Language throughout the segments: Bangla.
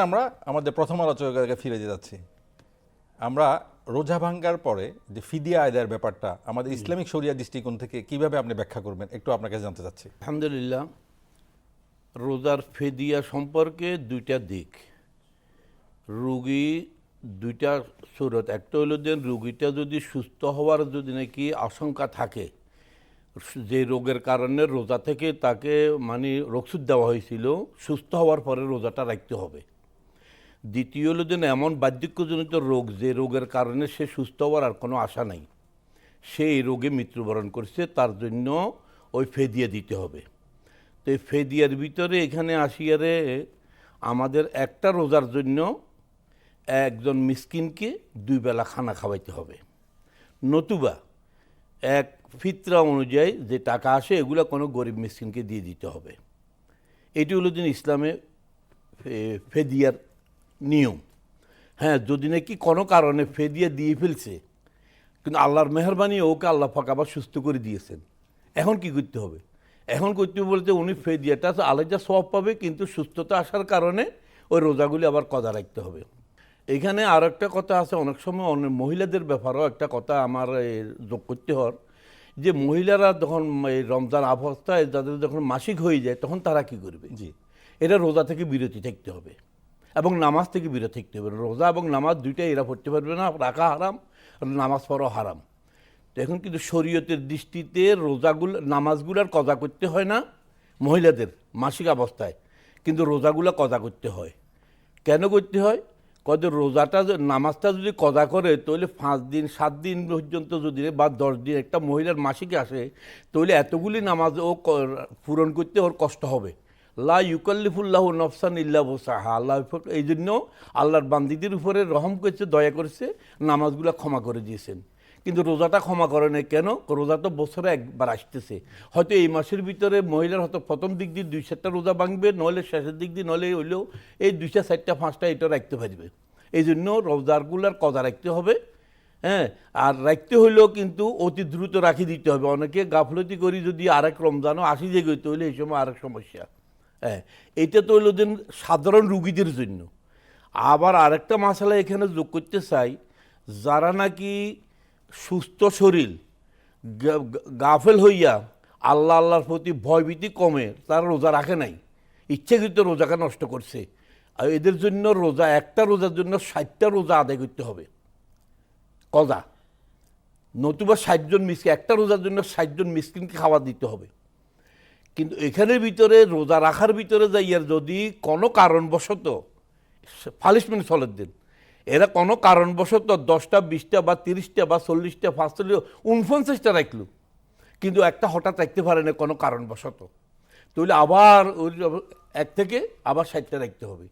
আমরা আমাদের প্রথম আলোচনাকে ফিরে যাচ্ছি। আমরা রোজা ভাঙ্গার পরে যে ফিদিয়া আয়দার ব্যাপারটা আমাদের ইসলামিক শরিয়া দৃষ্টিকোণ থেকে কীভাবে আপনি ব্যাখ্যা করবেন? একটু আপনাকে জানতে চাচ্ছি। আলহামদুলিল্লাহ রোজার ফেদিয়া সম্পর্কে দুইটা দিক। রুগী দুইটা সুরত একটা হলো যে রুগীটা যদি সুস্থ হওয়ার যদি নাকি আশঙ্কা থাকে যে রোগের কারণে রোজা থেকে তাকে মানে রোগসুদ দেওয়া হয়েছিল সুস্থ হওয়ার পরে রোজাটা রাখতে হবে। দ্বিতীয় হলো যেন এমন বার্ধক্যজনিত রোগ যে রোগের কারণে সে সুস্থ হওয়ার আর কোনো আশা নাই। সে এই রোগে মৃত্যুবরণ করছে, তার জন্য ওই ফেদিয়া দিতে হবে। তো এই ফেদিয়ার ভিতরে এখানে আসিয়ারে আমাদের একটা রোজার জন্য একজন মিসকিনকে দুই বেলা খানা খাওয়াইতে হবে। নতুবা এক ফিতরা অনুযায়ী যে টাকা আসে, এগুলো কোনো গরিব মিসকিনকে দিয়ে দিতে হবে। এটি হলো দিন ইসলামে ফেদিয়ার নিয়ম। হ্যাঁ যদি নাকি কোনো কারণে ফেদিয়া দিয়ে ফেলছে কিন্তু আল্লাহর মেহরবানি ওকে আল্লাহ ফাঁক আবার সুস্থ করে দিয়েছেন। এখন কি করতে হবে? এখন করতে হবে বলতে উনি ফেদিয়াটা তো আলাদা সব পাবে কিন্তু সুস্থতা আসার কারণে ওই রোজাগুলি আবার কদা রাখতে হবে। এখানে আর একটা কথা আছে অনেক সময় অনেক মহিলাদের ব্যাপারেও একটা কথা আমার যোগ করতে হর যে মহিলারা যখন এই রমজান অবস্থায় যাদের যখন মাসিক হয়ে যায় তখন তারা কি করবে? জি। এটা রোজা থেকে বিরতি থাকতে হবে। এবং নামাজ থেকে বিরত থাকতে হবে। রোজা এবং নামাজ দুইটাই এরা পড়তে পারবে না, রাখা হারাম, আর নামাজ পড়াও হারাম। তো এখন কিন্তু শরীয়তের দৃষ্টিতে রোজাগুলো নামাজগুলার কজা করতে হয় না, মহিলাদের মাসিক অবস্থায়। কিন্তু রোজাগুলো কজা করতে হয়। কেন করতে হয়? কত রোজাটা নামাজটা যদি কজা করে, তাহলে পাঁচ দিন, সাত দিন পর্যন্ত যদি বা দশ দিন একটা মহিলার মাসিকে আসে, তাহলে এতগুলি নামাজ ও পূরণ করতে ওর কষ্ট হবে। লা ইউকাল্লিফুল্লাহ নফসান ইল্লা বোসাহা আল্লাহ এই জন্য আল্লাহর বান্দিদের উপরে রহম করেছে, দয়া করেছে, নামাজগুলো ক্ষমা করে দিয়েছেন। কিন্তু রোজাটা ক্ষমা করে নাই কেন? রোজা তো বছরে একবার আসতেছে। হয়তো এই মাসের ভিতরে মহিলার হয়তো প্রথম দিক দিয়ে দুই চারটা রোজা ভাঙবে, নইলে শেষের দিক দিয়ে নইলে হইলেও এই দুইটা চারটা, পাঁচটা এটা রাখতে পারবে। এই জন্য রোজারগুলার কদা রাখতে হবে হ্যাঁ? আর রাখতে হইলেও কিন্তু অতি দ্রুত রাখি দিতে হবে। অনেকে গাফলতি করি যদি আরেক রমজানও আসি যে গই, তাহলে এই সময় আরেক সমস্যা। হ্যাঁ এটা তো হইল দিন সাধারণ রুগীদের জন্য। আবার আরেকটা মশালা এখানে যোগ করতে চাই, যারা নাকি সুস্থ শরীর গাফেল হইয়া আল্লাহ আল্লাহর প্রতি ভয়ভীতি কমে, তারা রোজা রাখে নাই। ইচ্ছাকৃত রোজাকে নষ্ট করছে। আর এদের জন্য রোজা, একটা রোজার জন্য ষাটটা রোজা আদায় করতে হবে। কজা? নতুবা ষাটজন মিসকিন একটা রোজার জন্য ষাটজন মিসকিনকে খাবার দিতে হবে। কিন্তু এখানের ভিতরে রোজা রাখার ভিতরে যাইয়ার যদি কোনো কারণবশত পানিশমেন্ট চলের দিন, এরা কোনো কারণবশত দশটা, বিশটা বা তিরিশটা বা চল্লিশটা, পাঁচচল্লিশ, উনপঞ্চাশটা রাখল। কিন্তু একটা হঠাৎ রাখতে পারে না কোনো কারণবশত। তাহলে আবার ওই এক থেকে আবার ষাটটা রাখতে হবে।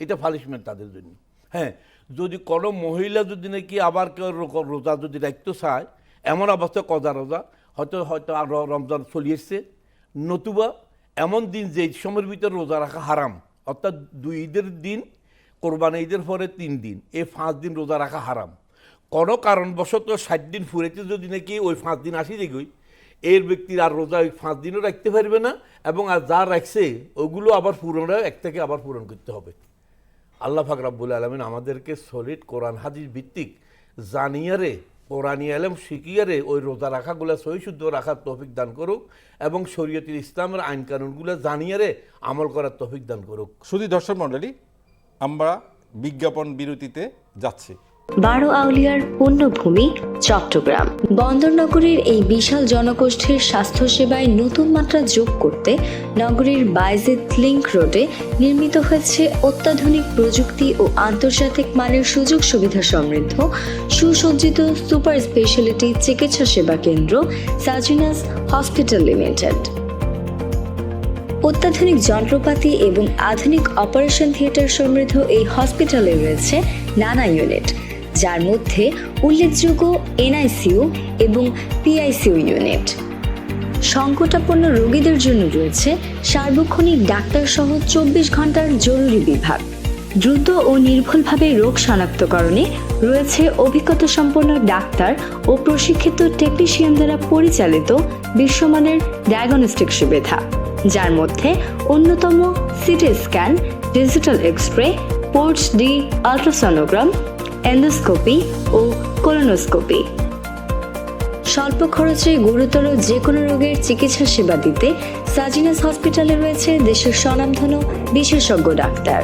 এটা ফালিশমেন্ট তাদের জন্য। হ্যাঁ যদি কোনো মহিলা যদি নাকি আবার কেউ রোজা যদি রাখতে চায়, এমন অবস্থা কজা রোজা? হয়তো হয়তো রমজান চলে এসছে। নতুবা এমন দিন যে সময়ের ভিতরে রোজা রাখা হারাম। অর্থাৎ দুই ঈদের দিন, কোরবান ঈদের পরে তিন দিন। এই পাঁচ দিন রোজা রাখা হারাম। কোনো কারণবশত ষাট দিন ফুরেতে যদি নাকি ওই পাঁচ দিন আসি দেখই এর ব্যক্তির আর রোজা ওই পাঁচ দিনও রাখতে পারবে না এবং আর যা রাখছে, ওগুলো আবার পূরণ এক থেকে আবার পূরণ করতে হবে। আল্লাহ ফাক রাব্বুল আলমিন আমাদেরকে সলিড কোরআন হাদিস ভিত্তিক জানিয়ারে কোরআনি আলম শিকিয়ারে ওই রোজা রাখাগুলো সহি শুদ্ধ রাখার তৌফিক দান করুক এবং শরীয়তের ইসলামের আইন কানুনগুলো জানিয়ারে আমল করার তৌফিক দান করুক। শুধু দর্শক মণ্ডলী, আমরা বিজ্ঞাপন বিরতিতে যাচ্ছি। বারো আউলিয়ার পুণ্যভূমি, চট্টগ্রাম। বন্দরনগরীর এই বিশাল জনগোষ্ঠীর স্বাস্থ্যসেবায় নতুন মাত্রা যোগ করতে নগরীর বাইজিদ লিংক রোডে নির্মিত হয়েছে অত্যাধুনিক প্রযুক্তি ও আন্তর্জাতিক মানের সুযোগ সুবিধা সমৃদ্ধ, সুসজ্জিত সুপার স্পেশালিটি চিকিৎসা সেবা কেন্দ্র সাজিনাস হসপিটাল লিমিটেড। অত্যাধুনিক যন্ত্রপাতি এবং আধুনিক অপারেশন থিয়েটার সমৃদ্ধ এই হসপিটালে রয়েছে নানা ইউনিট। যার মধ্যে উল্লেখযোগ্য এনআইসিইউ এবং পিআইসিইউ ইউনিট। সংকটাপন্ন রোগীদের জন্য রয়েছে সার্বক্ষণিক ডাক্তার সহ চব্বিশ ঘণ্টার জরুরি বিভাগ। দ্রুত ও নির্ভুলভাবে রোগ শনাক্তকরণে রয়েছে অভিজ্ঞতা সম্পন্ন ডাক্তার ও প্রশিক্ষিত টেকনিশিয়ান দ্বারা পরিচালিত বিশ্বমানের ডায়াগনস্টিক সুবিধা, যার মধ্যে অন্যতম CT scan, digital X ports D, ultrasonogram endoscopy ও কোলোনোস্কোপি স্বল্প খরচে গুরুতর যে কোনো রোগের চিকিৎসা সেবা দিতে সাজিনাস হসপিটালে রয়েছে দেশের স্বনামধন্য বিশেষজ্ঞ ডাক্তার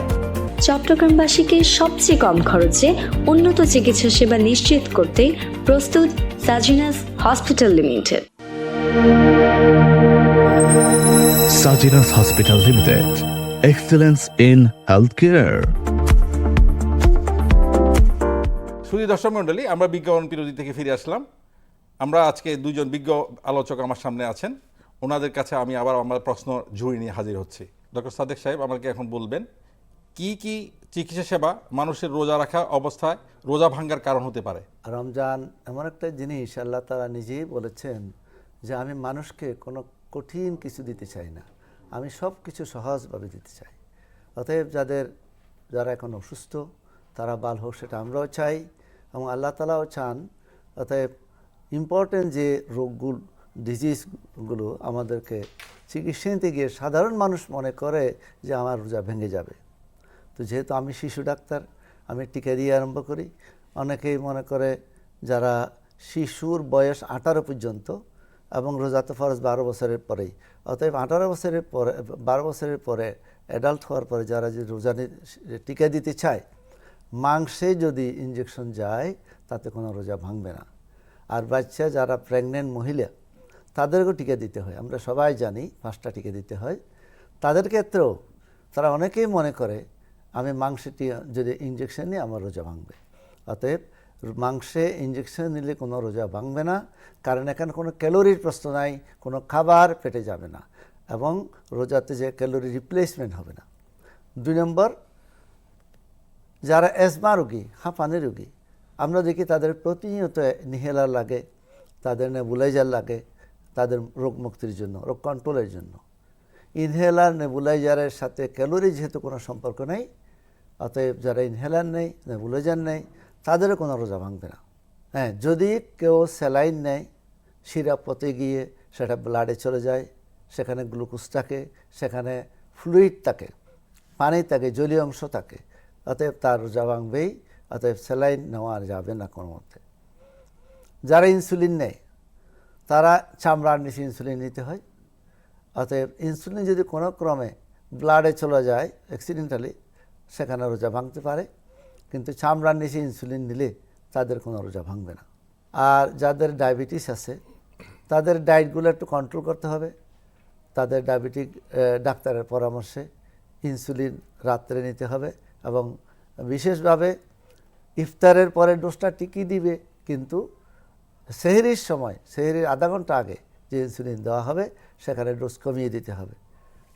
চট্টগ্রামবাসীকে সবচেয়ে কম খরচে উন্নত চিকিৎসা সেবা নিশ্চিত করতে প্রস্তুত Sajinas hospital limited Sajinas Hospital Limited. Excellence in healthcare. সুধী দর্শক মণ্ডলী, আমরা বিজ্ঞাপন বিরোধী থেকে ফিরে আসলাম। আমরা আজকে দুজন বিজ্ঞ আলোচক আমার সামনে আছেন। ওনাদের কাছে আমি আবার আমার প্রশ্ন ঝুড়ি নিয়ে হাজির হচ্ছি। ডক্টর সাদেক সাহেব, আমাকে এখন বলবেন, কি কি চিকিৎসা সেবা মানুষের রোজা রাখা অবস্থায় রোজা ভাঙ্গার কারণ হতে পারে? রমজান এমন একটা জিনিস আল্লাহ তারা নিজেই বলেছেন যে আমি মানুষকে কোনো কঠিন কিছু দিতে চাই না। আমি সব কিছু সহজভাবে দিতে চাই। অতএব যাদের, যারা এখন অসুস্থ, তারা বাল হোক, সেটা আমরাও চাই। এবং আল্লাহ তালাও চান, অতএব ইম্পর্টেন্ট যে রোগগুলো ডিজিজগুলো আমাদেরকে চিকিৎসা নিতে গিয়ে সাধারণ মানুষ মনে করে যে আমার রোজা ভেঙে যাবে। তো যেহেতু আমি শিশু ডাক্তার, আমি টিকা দিয়ে আরম্ভ করি। অনেকেই মনে করে যারা শিশুর বয়স আঠারো পর্যন্ত এবং রোজাতে ফরজ বারো বছরের পরেই, অতএব আঠারো বছরের পরে, বারো বছরের পরে অ্যাডাল্ট হওয়ার পরে যারা যে রোজা টিকা দিতে চায় মাংসে যদি ইঞ্জেকশন যায়, তাতে কোনো রোজা ভাঙবে না। আর বাচ্চা যারা প্রেগনেন্ট মহিলা, তাদেরকেও টিকা দিতে হয়। আমরা সবাই জানি, পাঁচটা টিকা দিতে হয়। তাদের ক্ষেত্রেও তারা অনেকেই মনে করে, আমি মাংসটি যদি ইঞ্জেকশন নিই, আমার রোজা ভাঙবে। অতএব মাংসে ইঞ্জেকশন নিলে কোনো রোজা ভাঙবে না। কারণ এখানে কোনো ক্যালোরির প্রশ্ন নাই, কোনো খাবার পেটে যাবে না। এবং রোজাতে যে ক্যালোরি রিপ্লেসমেন্ট হবে না। দুই নম্বর যারা অ্যাজমা রোগী, হাঁপানি রোগী, আমরা দেখি তাদের প্রতিনিয়ত নিহেলার লাগে, তাদের নেবুলাইজার লাগে, তাদের রোগ মুক্তির জন্য, রোগ কন্ট্রোলের জন্য। ইনহেলার, নেবুলাইজারের সাথে ক্যালোরি যেহেতু কোনো সম্পর্ক নেই, অতএব যারা ইনহেলার নেই, নেবুলাইজার নেই, তাদেরও কোনো রোজা ভাঙবে না। হ্যাঁ যদি কেউ স্যালাইন নেয় সিরাপ পথে গিয়ে সেটা ব্লাডে চলে যায়, সেখানে গ্লুকোজ থাকে, সেখানে ফ্লুইড থাকে, পানি থাকে, জলীয় অংশ থাকে অতএব তার রোজা ভাঙবেই অতএব স্যালাইন নেওয়া আর যাবে না কোনো মধ্যে যারা ইনসুলিন নেয়, তারা চামড়ার নিচে ইনসুলিন নিতে হয়। অতএব ইনসুলিন যদি কোনো ক্রমে ব্লাডে চলে যায় অ্যাক্সিডেন্টালি সেখানে রোজা ভাঙতে পারে। কিন্তু চামড়ার নিচে ইনসুলিন নিলে তাদের কোনো রোজা ভাঙবে না। আর যাদের ডায়াবেটিস আছে, তাদের ডায়েটগুলো একটু কন্ট্রোল করতে হবে। তাদের ডায়াবেটিক ডাক্তারের পরামর্শে ইনসুলিন রাত্রে নিতে হবে। এবং বিশেষভাবে ইফতারের পরে ডোজটা টিকি দিবে, কিন্তু সেহরির সময়, সেহরির আধা ঘণ্টা আগে যে ইনসুলিন দেওয়া হবে, সেখানে ডোজ কমিয়ে দিতে হবে।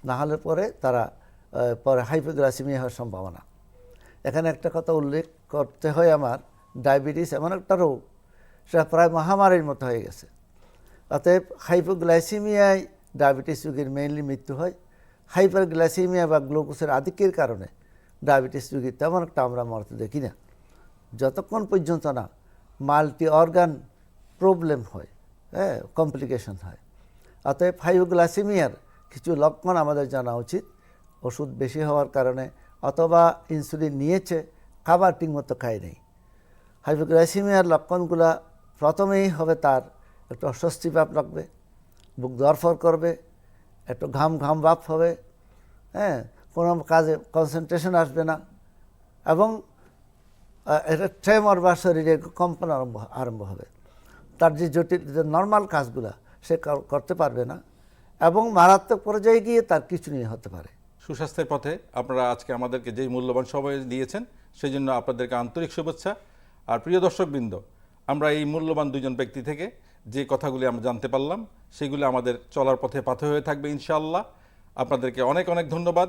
না হলে পরে তারা পরে হাইপোগ্লাসিমিয়া হওয়ার সম্ভাবনা। এখানে একটা কথা উল্লেখ করতে হয় আমার, ডায়াবেটিস এমন একটা রোগ, সেটা প্রায় মহামারীর মতো হয়ে গেছে। অতএব হাইপোগ্লাইসিমিয়ায় ডায়াবেটিস রোগীর মেইনলি মৃত্যু হয়। হাইপারগ্লাইসিমিয়া বা গ্লুকোজের আধিক্যের কারণে ডায়াবেটিস রোগীর তেমন একটা আমরা মরতে দেখি না। যতক্ষণ পর্যন্ত না মাল্টি অর্গান প্রবলেম হয় হ্যাঁ কমপ্লিকেশন হয়। অতএব হাইপোগ্লাইসিমিয়ার কিছু লক্ষণ আমাদের জানা উচিত। ওষুধ বেশি হওয়ার কারণে অথবা ইনসুলিন নিয়েছে, খাবার ঠিকমতো খায় নেই। হাইপোগ্লাইসিমিয়ার লক্ষণগুলা প্রথমেই হবে তার একটু অস্বস্তি ভাব লাগবে, বুক দরফর করবে, একটু ঘাম ঘাম ভাব হবে হ্যাঁ কোনো কাজে কনসেন্ট্রেশন আসবে না। এবং এটা ট্রেমর বা শরীরে কম্পন আরম্ভ আরম্ভ হবে। তার যে জটিল, যে নর্মাল কাজগুলা, সে করতে পারবে না। এবং মারাত্মক পর্যায়ে গিয়ে তার কিছু নিয়ে হতে পারে। সুস্বাস্থ্যের পথে আপনারা আজকে আমাদেরকে যেই মূল্যবান সময় দিয়েছেন সেই জন্য আপনাদেরকে আন্তরিক শুভেচ্ছা। আর প্রিয় দর্শকবৃন্দ, আমরা এই মূল্যবান দুজন ব্যক্তি থেকে যে কথাগুলি আমরা জানতে পারলাম, সেগুলি আমাদের চলার পথে পাথে হয়ে থাকবে ইনশাআল্লাহ। আপনাদেরকে অনেক অনেক ধন্যবাদ।